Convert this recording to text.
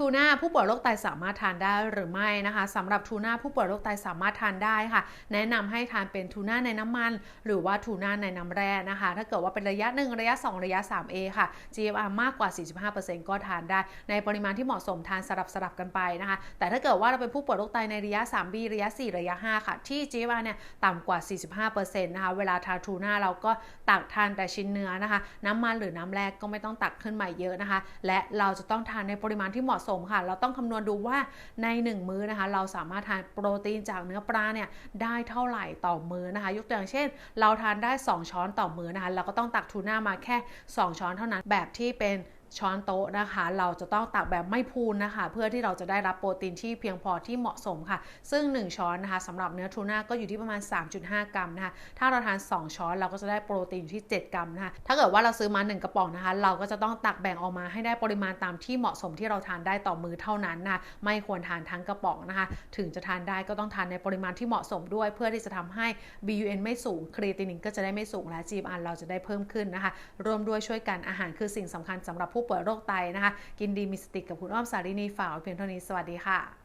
ทูน่าผู้ป่วยโรคไตสามารถทานได้หรือไม่นะคะสำหรับทูน่าผู้ป่วยโรคไตสามารถทานได้ค่ะ แนะนำให้ทานเป็นทูน่าในน้ำมัน หรือว่าทูน่าในน้ำแร่นะคะ ถ้าเกิดว่าเป็นระยะ 1 ระยะ 2 ระยะ 3A ค่ะ GFR มากกว่า 45%ก็ทานได้ ในปริมาณที่เหมาะสมทานสลับสลับกันไปนะคะ แต่ถ้าเกิดว่าเราเป็นผู้ป่วยโรคไตในระยะ 3B ระยะ 4 ระยะ 5 ค่ะ ที่ GFR เนี่ยต่ำกว่า 45%นะคะเวลาทานทูน่าเราก็ตักทานแต่ชิ้นเนื้อนะคะ น้ำมันหรือน้ำแร่ก็ไม่ต้องตักขึ้นมาเยอะนะคะ และเราจะต้องทานในปริมาณที่เหมาะสมค่ะ เราต้องคำนวณดูว่าใน 1 มื้อนะคะ เราสามารถทานโปรตีนจากเนื้อปลาเนี่ยได้เท่าไหร่ต่อมื้อนะคะ ยกตัวอย่างเช่น เราทานได้ 2 ช้อนต่อมื้อนะคะ เราก็ต้องตักทูน่ามาแค่ 2 ช้อนเท่านั้นแบบที่เป็น ช้อนโต๊ะนะคะ เราจะต้องตักแบบไม่พูนนะคะ เพื่อที่เราจะได้รับโปรตีนที่เพียงพอที่เหมาะสมค่ะ ซึ่ง 1 ช้อนนะคะสำหรับเนื้อทูน่าก็อยู่ที่ประมาณ 3.5 กรัมนะคะ ถ้าเราทาน 2 ช้อนเราก็จะได้โปรตีนที่ 7 กรัมนะคะ ถ้าเกิดว่าเราซื้อมา 1 กระป๋องนะคะ เราก็จะต้องตักแบ่งออกมาให้ได้ปริมาณตามที่เหมาะสมที่เราทานได้ต่อมือเท่านั้นนะคะไม่ควรทานทั้งกระป๋องนะคะ ถึงจะทานได้ก็ต้องทานในปริมาณที่เหมาะสมด้วย เพื่อที่จะทำให้ BUN ไม่สูง ครีตินินก็จะได้ไม่สูงและ GFR เราจะได้เพิ่มขึ้นนะคะร่วมด้วยช่วยกันอาหารคือสิ่งสำคัญสำหรับผู้ป่วยโรคไตนะคะ กินดีมีสติกับคุณอ้อมสารินีฝากไว้เพียงเท่านี้สวัสดีค่ะ